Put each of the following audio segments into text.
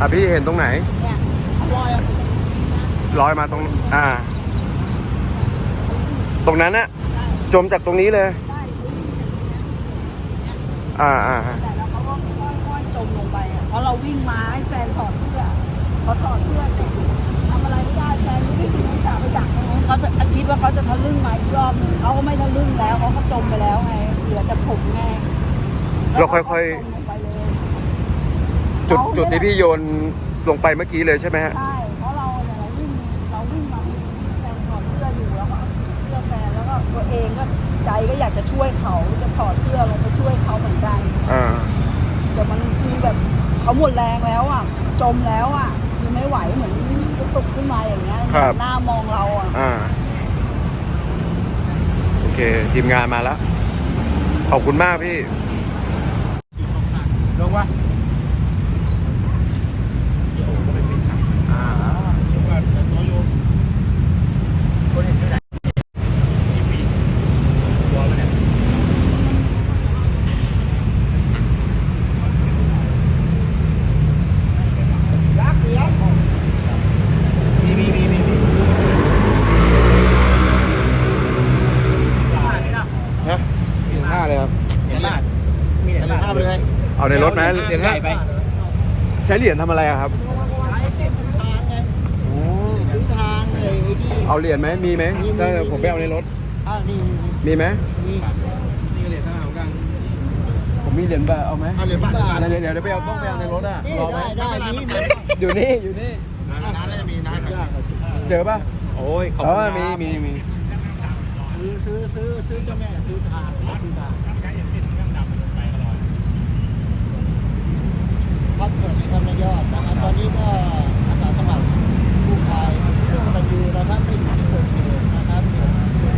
อะพี่เห็นตรงไหนเนี่ยลอยอะลอยมาตรง อ่า ตรงนั้นอะจมจากตรงนี้เลยใช่อ่าอ่าแต่แล้วเขาก็ค่อยๆจมลงไปอะเพราะเราวิ่งมาให้แฟนถอดเสื้อพอถอดเสื้อเสร็จทำอะไรไม่ได้แฟนวิ่งไปจับไปดักตรงนู้นเขาจะคิดว่าเขาจะทะลึ่งมาอีกรอบหนึงเขาก็ไม่ทะลึ่งแล้วเขาก็จมไปแล้วไงเหลือแต่ผมไงเราค่อยจมลงไปเลยๆ จุดจุดที่พี่โยนลงไปเมื่อกี้เลยใช่ไหมฮะใช่เพราะเราเนี่ยเราวิ่งเราวิ่งมามีแฟนถอดเสื้ออยู่แล้วก็เอาเสื้อแฟนแล้วก็ตัวเองก็ใจก็อยากจะช่วยเขาจะถอดเสื้อลงไปช่วยเขาเหมือนกันอ่าแต่มันคือแบบเขาหมดแรงแล้วอะจมแล้วอะคือไม่ไหวเหมือนกระตุกขึ้นมาอย่างเงี้ยครับหน้ามองเราอะอ่าโอเคทีมงานมาแล้วขอบคุณมากพี่ลงวะ ฮะเหรียญห้าเลยครับ เหรียญห้ามีเหรียญห้าไปเลยเอาในรถไหมเหรียญห้าไปใช้เหรียญทำอะไรอะครับซื้อทางเลยไอ้ที่เอาเหรียญไหมมีไหมถ้าผมไปเอาในรถอ้าวนี่มีไหมนี่นี่ก็เหรียญห้าเหมือนกันผมมีเหรียญบาทเอาไหมเอาเหรียญบาทเดี๋ยวเดี๋ยวเดี๋ยวไปเอาต้องไปเอาในรถอะนี่รอไหมได้ได้นี่มันอยู่นี่อยู่นี่ร้านอะไรมีร้านยากเจอป่ะโอ้ยขอบอ๋คุอณมีครับมีมีซื้อซื้อซื้อซื้อเจ้าแม่ซื้อทางซื้อทาง พักเกิดในธรรมยอดนะครับตอนนี้ก็อาสาสมัครกู้ภัยร่วมกันอยู่นะครับไม่อยู่ที่เกิดเหตุนะครับเกิด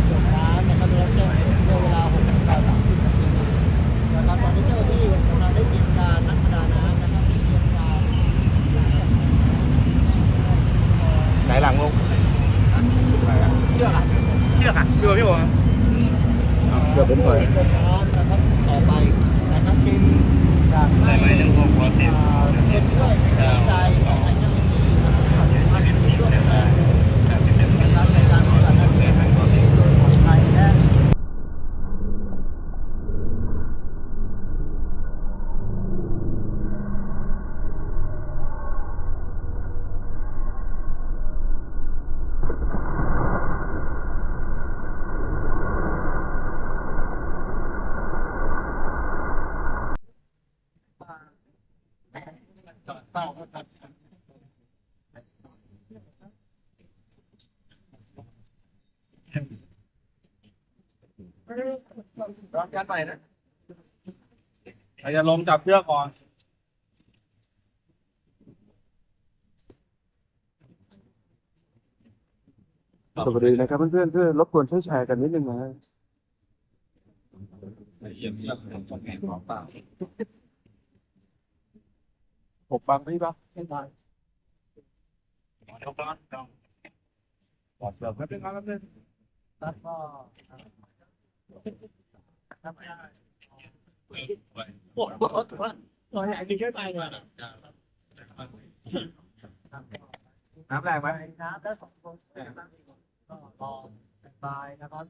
เกิดน้ำนะครับแล้วแจ้งเหตุเมื่อเวลา6นาฬิกา30นาทีนะครับตอนนี้เจ้าหน้าที่กำลังได้เตรียมการนักประดาน้ำนะครับเตรียมการไหนหลังลงเชือกอะเชือกอะพี่บอพี่บอเดี๋ยวผมถอยจม น้ำนะครับต่อไปนะครับกินจากได้ไหมหนึ่งหกหัวสิบเก็บช่วยกระจายให้เจ้าหน้าที่นะครับร่วมกันนะครับในการปฏิบัติหน้าที่โดยปลอดภัยและ ร้อนกันไปนะเราจะลงจับเชือกก่อน สวัสดีนะครับเพื่อนๆเพื่อนรบกวนช่วยแชร์กันนิดนึงนะเยี่ยมเยี่ยมของแข่งของเปล่าผมบังพี่ปะยกก้อนต้องปลอดเปลือกแป๊บนึงครับแป๊บนึง แล้วก็โอ้โหตัวใหญ่ดีแค่ใจมันน้ำแรงไหมน้ำและสองคนก็รอสบายนะครับ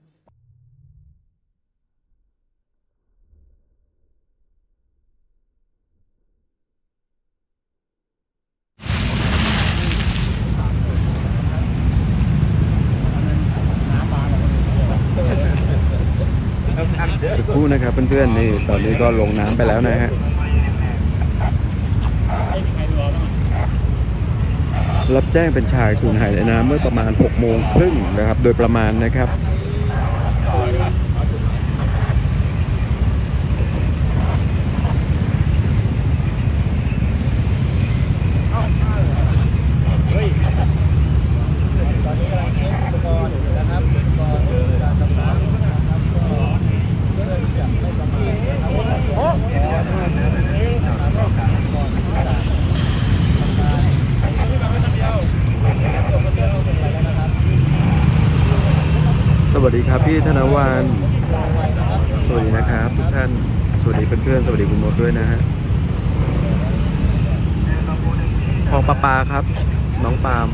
สักครู่นะครับเพื่อนๆนี่ตอนนี้ก็ลงน้ำไปแล้วนะฮะรับแจ้งเป็นชายสูญหายในน้ำเมื่อประมาณ6โมงครึ่งนะครับ โดยประมาณนะครับ ตอนนี้กำลังเช็คอุปกรณ์อยู่นะครับอุปกรณ์การดำน้ำนะครับก็เพื่อที่จะไม่ประมาทนะครับโอ้โหนะครับก่อนที่จะทำการนะครับ ส วัสดีครับพี่ธนวานสวัสดีนะครับ ทุกท่าน สวัสดีเพื่อนๆ สวัสดีคุณมดด้วยนะฮะคลองปลาปลาครับ น้องปาล์ม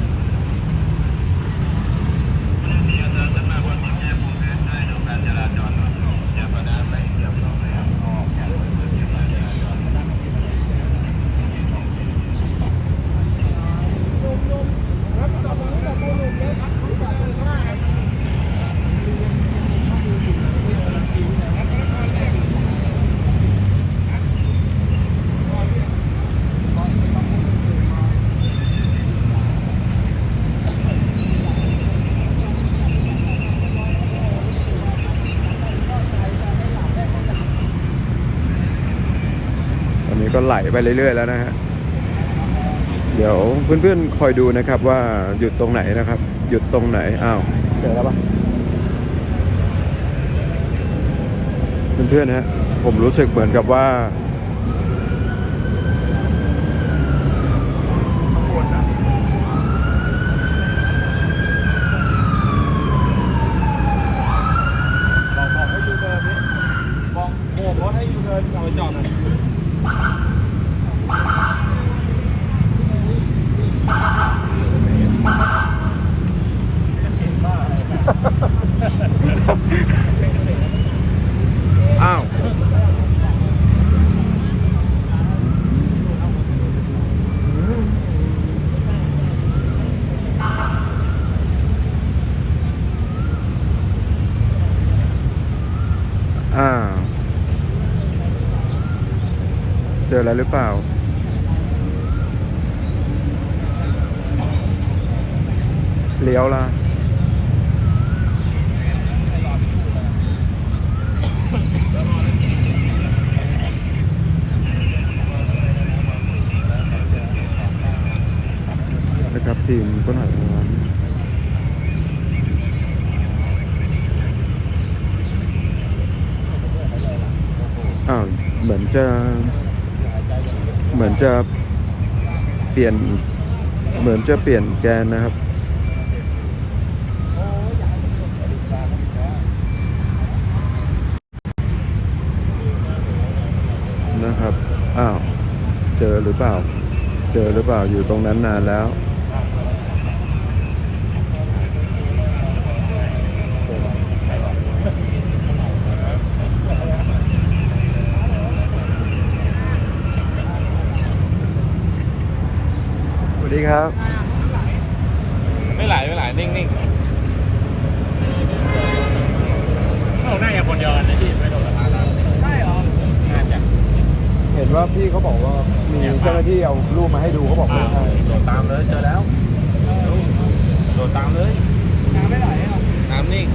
นนี้ก็ไหลไปเรื่อยๆแล้วนะฮะเดี๋ยวเพื่อนๆคอยดูนะครับว่าหยุดตรงไหนนะครับ หยุดตรงไหนอ้าวเจอแล้วปะเพื่อนๆฮะผมรู้สึกเหมือนกับว่าบอกบอกให้ยูเทิร์นนี่บอกโบกรถให้ยูเทิร์นเอาไปจอดหน่อย อ้าวอ้า อแล้วหรือเปล่า เลี้ยวละนะครับทีมค้นหาทางน้ำอ้าวเหมือนจะ เหมือนจะเปลี่ยนเหมือนจะเปลี่ยนแกนนะครับ นะครับ อ้าว เจอหรือเปล่า เจอหรือเปล่าอยู่ตรงนั้นนานแล้ว ครับ ไม่ไหลไม่ไหลนิ่งนิ่งเราน่าจะคนเดียวกันนะพี่ไม่โดนสะพานแล้วใช่หรอน่าจะเห็นว่าพี่เขาบอกว่ามีเจ้าหน้าที่เอารูปมาให้ดูเขาบอกอ้าไม่วใช่โดดตามเลยเจอแล้วโดดตามเลยน้ำไม่ไหลหรอน้ำนิ่ง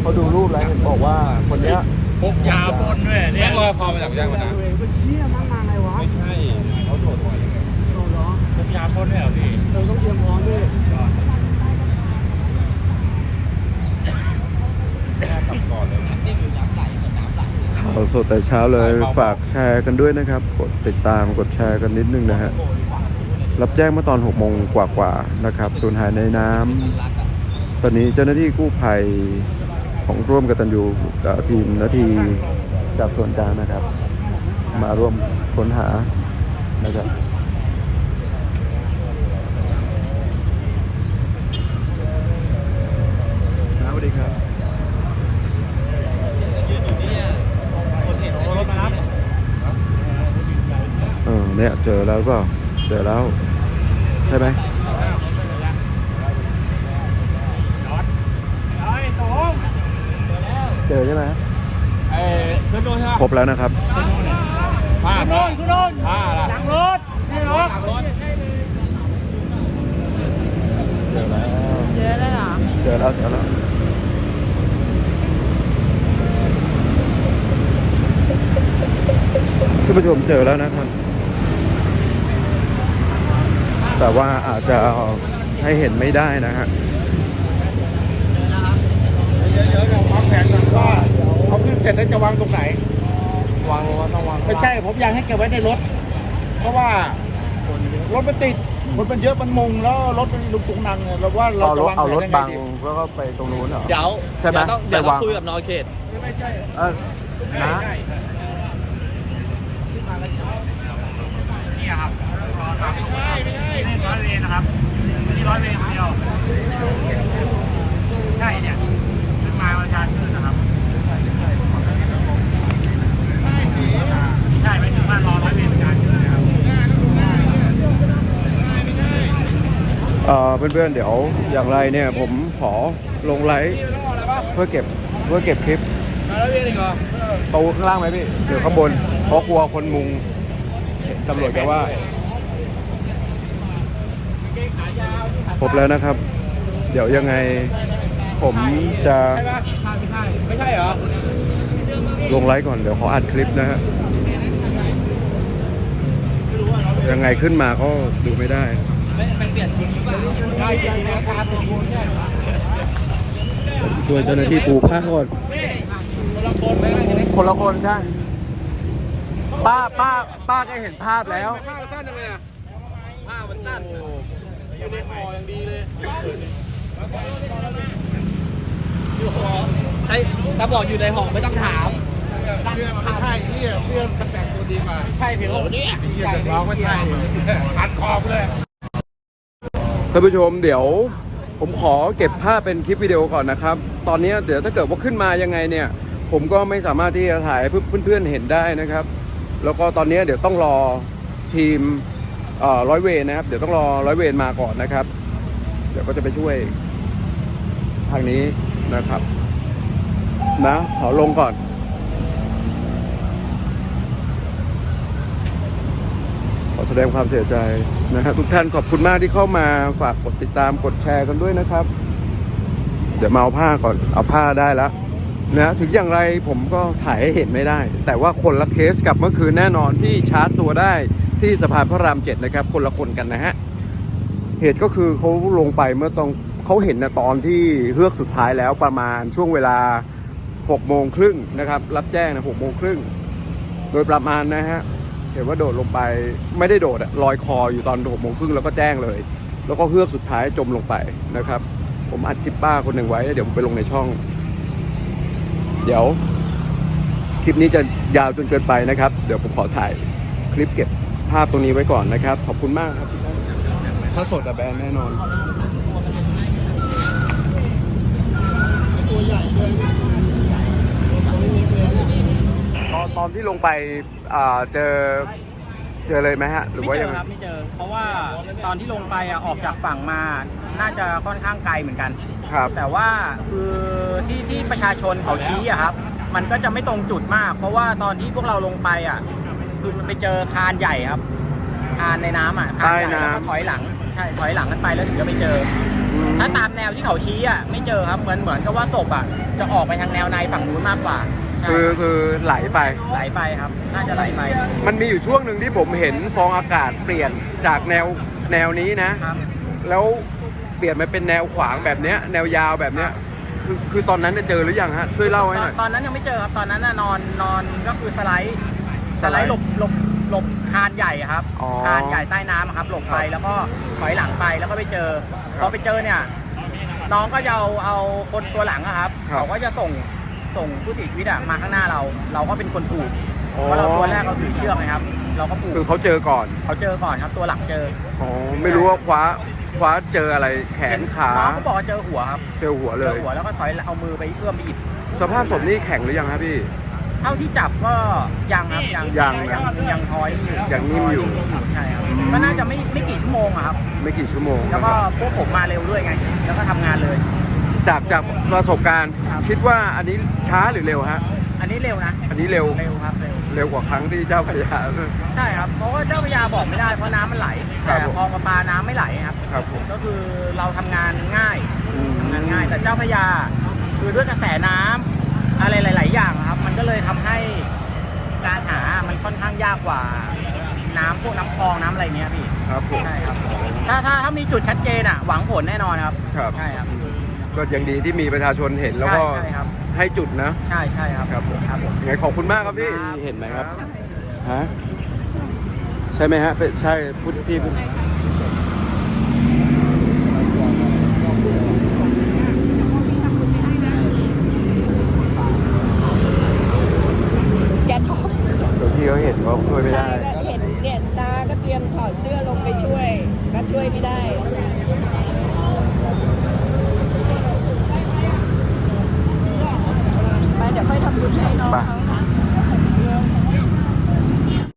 เขาดูรูปแล้วเห็นบอกว่าคนเนี้ยพกยาปนด้วยเนี่ยแม่งลอยคอมาจากย่างมันนะไม่ใช่เขาโดดลอยยังไงพก ยาปนด้วยเหรอพี่เราต้องเตรียมพร้อมด้วยแค่ตับก่อนเลยนิ่งอยู่น้ำไหลน้ำไหลข่าวสดแต่เช้าเลยฝากแชร์กันด้วยนะครับ กดติดตามกดแชร์กันนิดนึงนะฮะรับแจ้งเมื่อตอน6โมงกว่าๆนะครับสูญหายในน้ำตอนนี้เจ้าหน้าที่กู้ภัยของร่วมกตันยูเอ่อทีมนาทีจากส่วนกลางนะครับ มาร่วมค้นหานะครับสวัสดีครับ ยืนอยู่เนี่ยคนเห็นรถมารับ เออเนี่ยเจอแล้วก็เจอแล้ว ใช่ไหมไอ้ตองเจอใช่ไหมไอ้ขึ้นโน่นใช่ไหมครบแล้วนะครับผ้าโน่นขึ้นโน่นผ้าละหลังรถนี่รถหลังรถเจอแล้วเจอแล้วเหรอเจอแล้วเจอแล้วท่านผู้ชมเจอแล้วนะครับ แต่ว่าอาจจะให้เห็นไม่ได้นะฮะเดี๋ยวเดี๋ยวเดี๋ยววางแผนก่อนว่าเอาขึ้นเสร็จแล้วจะวางตรงไหน วางวางต้องวางไม่ใช่ผมอยากให้แกไว้ในรถ เพราะว่ารถมันติดคนมันเยอะมันมุงแล้วรถมันลุกตุงนังเนี่ยเราว่าเราเอารจะถวางเอาแผรนถยังไงบังดีแล้วก็ไปตรงนู้นเหรอ เดี๋ยวใช่ไหมเดี๋ยวต้องเดี๋ยวไปวางต้องคุยกับนอยเขต ไม่ใช่เออนะนี่ครับ เพื่อนๆเดี๋ยวอย่างไรเนี่ยผมขอลงไลฟ์เพื่อเก็บเพื่อเก็บคลิปแล้วเรียนอีกเหรอโตข้างล่างไหมพี่เดี๋ยวข้างบนเพราะกลัวคนมุงตำรวจจะว่าครบแล้วนะครับ เดี๋ยวยังไงผมจะใช่ปะไม่ใช่เหรอลงไลฟ์ก่อนเดี๋ยวขออัดคลิปนะฮะยังไงขึ้นมาก็ดูไม่ได้ ช่วยเจ้าหน้าที่ปูผ้าก่อนคนละคนใช่ป้าป้าป้าก็เห็นภาพแล้วผ้ามันสั้นยังไงอะผ้ามันสั้นอยู่ในห่ออย่างดีเลยใช่ถ้าบอกอยู่ในห้องไม่ต้องถามเพื่อนมันไม่ใช่เพื่อนเพื่อนมันแต่งตัวดีกว่าใช่พี่โอ้เนี่ยเพื่อนร้องไม่ใช่พันคอบเลย ท่านผู้ชมเดี๋ยวผมขอเก็บภาพเป็นคลิปวิดีโอก่อนนะครับ ตอนนี้เดี๋ยวถ้าเกิดว่าขึ้นมายังไงเนี่ย ผมก็ไม่สามารถที่จะถ่ายให้เพื่อนเห็นได้นะครับ แล้วก็ตอนนี้เดี๋ยวต้องรอทีมร้อยเวรนะครับ เดี๋ยวต้องรอร้อยเวรมาก่อนนะครับ เดี๋ยวก็จะไปช่วยทางนี้นะครับ นะขอลงก่อน ขอ แสดงความเสียใจนะครับทุกท่านขอบคุณมากที่เข้ามาฝากกดติดตามกดแชร์กันด้วยนะครับ เดี๋ยวมาเอาผ้าก่อนเอาผ้าได้แล้วนะถึงอย่างไรผมก็ถ่ายให้เห็นไม่ได้ แต่ว่าคนละเคสกับเมื่อคืนแน่นอนที่ชาร์จตัวได้ที่สะพานพระรามเจ็ดนะครับ คนละคนกันนะฮะเหตุก็คือเขาลงไปเมื่อตอนเขาเห็นนะตอนที่เฮือกสุดท้ายแล้วประมาณช่วงเวลา6โมงครึ่งนะครับ รับแจ้งนะ6โมงครึ่งโดยประมาณนะฮะ เห็นว่าโดดลงไปไม่ได้โดดอะลอยคออยู่ตอนหกโมงครึ่งแล้วก็แจ้งเลย แล้วก็เฮือกสุดท้ายจมลงไปนะครับ ผมอัดคลิปป้าคนหนึ่งไว้เดี๋ยวผมไปลงในช่อง เดี๋ยว คลิปนี้จะยาวจนเกินไปนะครับ เดี๋ยวผมขอถ่ายคลิปเก็บภาพตรงนี้ไว้ก่อนนะครับ ขอบคุณมากครับถ้าสดอะแบนแน่นอนตัวใหญ่ อนตอนที่ลงไปอ่าเจอเจอเลยไหมฮะ หรือไม่ว่าเจยังอไงครับไม่เจอ เพราะว่าตอนที่ลงไปอะออกจากฝั่งมาน่าจะค่อนข้างไกลเหมือนกัน ครับ แต่ว่าคือที่ที่ประชาชนเขาชี้อะครับ มันก็จะไม่ตรงจุดมาก เพราะว่าตอนที่พวกเราลงไปอะ คือมันไปเจอคานใหญ่ครับ คานในน้ำอะคานใหญ่แล้วก็ถอยหลังใช่ถอยหลังกันไปแล้วถึงจะไปเจอถ้าตามแนวที่เขาชี้อะไม่เจอครับเหมือนเหมือนกับว่าศพอะจะออกไปทางแนวในฝั่งนู้นมากกว่าใช่ คือคือไหลไป ไหลไปครับ น่าจะไหลไป มันมีอยู่ช่วงหนึ่งที่ผมเห็นฟองอากาศเปลี่ยนจากแนวแนวนี้นะ ครับ แล้วเปลี่ยนมาเป็นแนวขวางแบบเนี้ย แนวยาวแบบเนี้ย คือคือตอนนั้นเนี่ยเจอหรือยังฮะ ช่วยเล่าให้ตหอน่นอย ตอนนั้นยังไม่เจอครับ ตอนนั้นน่ะนอนนอนก็คือสไลด์สสไลไลด์ด์หลบหลบหลบคานใหญ่อะครับ อ๋อคานใหญ่ใต้น้ำอะครับ หลบไปแล้วก็ถอยหลังไปแล้วก็ไปเจอครับพอไปเจอเนี่ย น้องก็จะเอาเอาคนตัวหลังอะครับ ครับ เขาก็จะส่ง ส่งผู้เสียชีวิตอะมาข้างหน้าเรา เราก็เป็นคนผูกอ๋อเพราะเราตัวแรกเราถือเชือกนะครับ เราก็ผูกคือเขาเจอก่อนเขาเจอก่อนครับ ตัวหลังเจออ๋อไม่รู้ว่าคว้าคว้าเจออะไรแขนขาน้องก็บอกว่าเจอหัวครับเจอหัวเลเจอย หัวแล้วก็ถอยเอามือไปเอื้อมไปหยิบสภาพศพนี่แข็งหรือยังครับพี่ เท่าที่จับก็ยังครับยังยังนะยังยังทอยอยู่ยังนิ่มอยู่ ใช่ครับก็น่าจะไม่ไม่กี่ชั่วโมงอะครับ ไม่กี่ชั่วโมงแล้วนะคก็รับพวกผมมาเร็วด้วยไง แล้วก็ทำงานเลย จากจากประสบการณ์ครับคิดว่าอันนี้ช้าหรือเร็วฮะ อันนี้เร็วนะ อันนี้เร็ว เร็วครับเร็ว เร็วกว่าครั้งที่เจ้าพระยา ใช่ครับ เพราะว่าเจ้าพระยาบอกไม่ได้เพราะน้ำมันไหลครัแต่บผมคลองประปาน้ำไม่ไหลครับ ครับผมก็คือเราทำงานง่ายอืม ทำงานง่าย แต่เจ้าพระยา คือด้วยกระแสน้ำอะไรหลาย ๆ อย่างอะครับ มันก็เลยทำให้การหา มันค่อนข้างยากกว่า น้ำพวกน้ำคลองน้ำอะไรเงี้ยพี่ ครับผม ใช่ครับ ถ้าถ้าถ้ามีจุดชัดเจนอะ หวังผลแน่นอนครับ ครับ ใช่ครับ ก็ยังดีที่มีประชาชนเห็นแล้วก็ใช่ใช่ครับ ให้จุดนะ ใช่ใช่ครับครับผม ครับผม ยังไงขอบคุณมากครับพี่เห็นไหมครับฮะใช่ไหมฮะเป็นใช่พูดพี่พูดแก